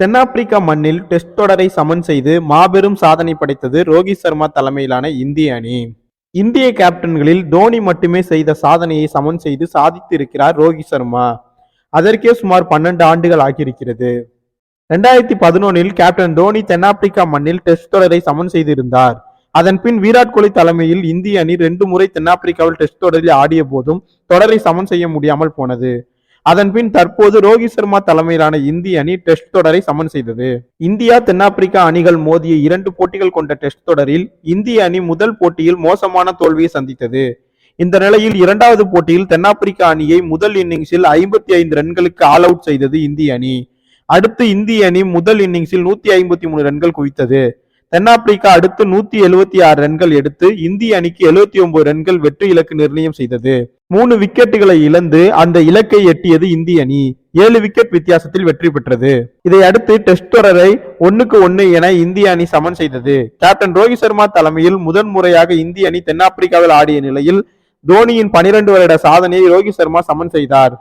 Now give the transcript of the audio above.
தென்னாப்பிரிக்கா மண்ணில் டெஸ்ட் தொடரை சமன் செய்து மாபெரும் சாதனை படைத்தது ரோஹித் சர்மா தலைமையிலான இந்திய அணி. இந்திய கேப்டன்களில் தோனி மட்டுமே செய்த சாதனையை சமன் செய்து சாதித்திருக்கிறார் ரோஹித் சர்மா. அதற்கே சுமார் பன்னெண்டு ஆண்டுகள் ஆகியிருக்கிறது. ரெண்டாயிரத்தி பதினொன்னில் கேப்டன் தோனி தென்னாப்பிரிக்கா மண்ணில் டெஸ்ட் தொடரை சமன் செய்திருந்தார். அதன் பின் விராட் கோலி தலைமையில் இந்திய அணி ரெண்டு முறை தென்னாப்பிரிக்காவில் டெஸ்ட் தொடரில் ஆடிய போதும் தொடரை சமன் செய்ய முடியாமல் போனது. அதன்பின் தற்போது ரோஹித் சர்மா தலைமையிலான இந்திய அணி டெஸ்ட் தொடரை சமன் செய்தது. இந்தியா தென்னாப்பிரிக்கா அணிகள் மோதிய இரண்டு போட்டிகள் கொண்ட டெஸ்ட் தொடரில் இந்திய அணி முதல் போட்டியில் மோசமான தோல்வியை சந்தித்தது. இந்த நிலையில் இரண்டாவது போட்டியில் தென்னாப்பிரிக்கா அணியை முதல் இன்னிங்ஸில் ஐம்பத்தி ஐந்து ரன்களுக்கு ஆல் அவுட் செய்தது இந்திய அணி. அடுத்து இந்திய அணி முதல் இன்னிங்ஸில் நூத்தி ஐம்பத்தி மூணு ரன்கள் குவித்தது. தென்னாப்பிரிக்கா அடுத்து நூத்தி எழுபத்தி ஆறு ரன்கள் எடுத்து இந்திய அணிக்கு எழுபத்தி ஒன்பது ரன்கள் வெற்றி இலக்கு நிர்ணயம் செய்தது. மூணு விக்கெட்டுகளை இழந்து அந்த இலக்கை எட்டியது இந்திய அணி. ஏழு விக்கெட் வித்தியாசத்தில் வெற்றி பெற்றது. இதை அடுத்து டெஸ்ட் தொடரை ஒன்னுக்கு ஒன்னு என இந்திய அணி சமன் செய்தது. கேப்டன் ரோஹித் சர்மா தலைமையில் முதன் முறையாக இந்திய அணி தென்னாப்பிரிக்காவில் ஆடிய நிலையில் தோனியின் பனிரெண்டு வருட சாதனையை ரோஹித் சர்மா சமன் செய்தார்.